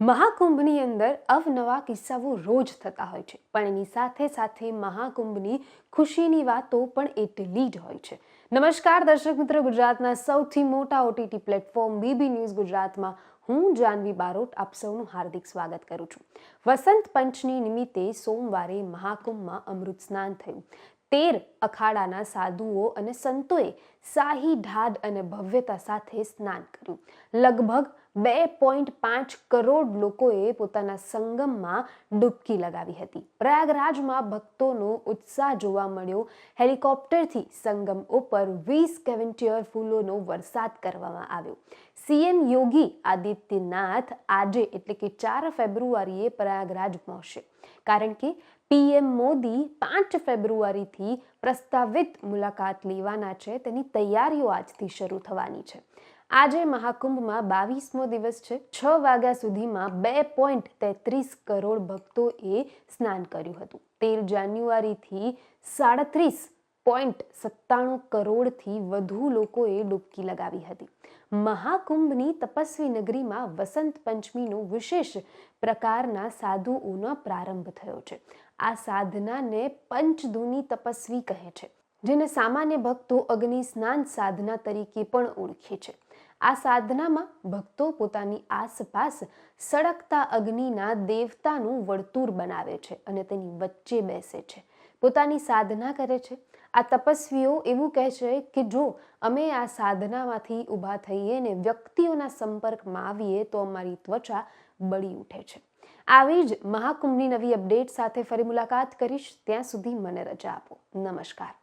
મહાકુંભની અંદર અવનવા કિસ્સાઓ રોજ થતા હોય છે. પણ એની સાથે સાથે મહાકુંભની ખુશીની વાતો પણ એટલી જ હોય છે. નમસ્કાર, દર્શક મિત્રો, ગુજરાતના સૌથી મોટા ઓટીટી પ્લેટફોર્મ બીબી ન્યૂઝ ગુજરાતમાં હું જાનવી બારોટ આપ સૌનું હાર્દિક સ્વાગત કરું છું. વસંત પંચમી નિમિત્તે સોમવારે મહાકુંભમાં અમૃત સ્નાન થયું. તેર અખાડાના સાધુઓ અને સંતોએ શાહી ઢાદ અને ભવ્યતા સાથે સ્નાન કર્યું. લગભગ બે પોઈન્ટ પાંચ કરોડ લોકોએ પોતાના સંગમમાં ડૂબકી લગાવી હતી. પ્રયાગરાજમાં ભક્તોનો ઉત્સાહ જોવા મળ્યો. હેલિકોપ્ટરથી સંગમ ઉપર વીસ કેવેન્ટિયર ફૂલોનો વરસાદ કરવામાં આવ્યો. સીએમ યોગી આદિત્યનાથ આજે એટલે કે ચાર ફેબ્રુઆરીએ પ્રયાગરાજ પહોંચશે. કારણ કે પીએમ મોદી પાંચ ફેબ્રુઆરીથી પ્રસ્તાવિત મુલાકાત લેવાના છે. તેની તૈયારીઓ આજથી શરૂ થવાની છે. આજે મહાકુંભમાં બાવીસમો દિવસ છે. છ વાગ્યા સુધીમાં બે પોઈન્ટ તેત્રીસ કરોડ ભક્તોએ સ્નાન કર્યું હતું. તેર જાન્યુઆરીથી સાડત્રીસ પોઈન્ટ સત્તાણું કરોડથી વધુ લોકોએ ડૂબકી લગાવી હતી. મહાકુંભની તપસ્વી નગરીમાં વસંત પંચમીનો વિશેષ પ્રકારના સાધુઓનો પ્રારંભ થયો છે. આ સાધનાને પંચદુની તપસ્વી કહે છે, જેને સામાન્ય ભક્તો અગ્નિ સ્નાન સાધના તરીકે પણ ઓળખે છે. આ સાધનામાં ભક્તો પોતાની આસપાસ સળગતા અગ્નિના દેવતાનું વર્તુળ બનાવે છે અને તેની વચ્ચે બેસે છે. પોતાની સાધના કરે છે. આ તપસ્વીઓ એવું કહે છે કે જો અમે આ સાધનામાંથી ઊભા થઈએ ને વ્યક્તિઓના સંપર્કમાં આવીએ તો અમારી ત્વચા બળી ઉઠે છે. આવી જ મહાકુંભની નવી અપડેટ સાથે ફરી મુલાકાત કરીશ. ત્યાં સુધી મને રજા આપો. નમસ્કાર.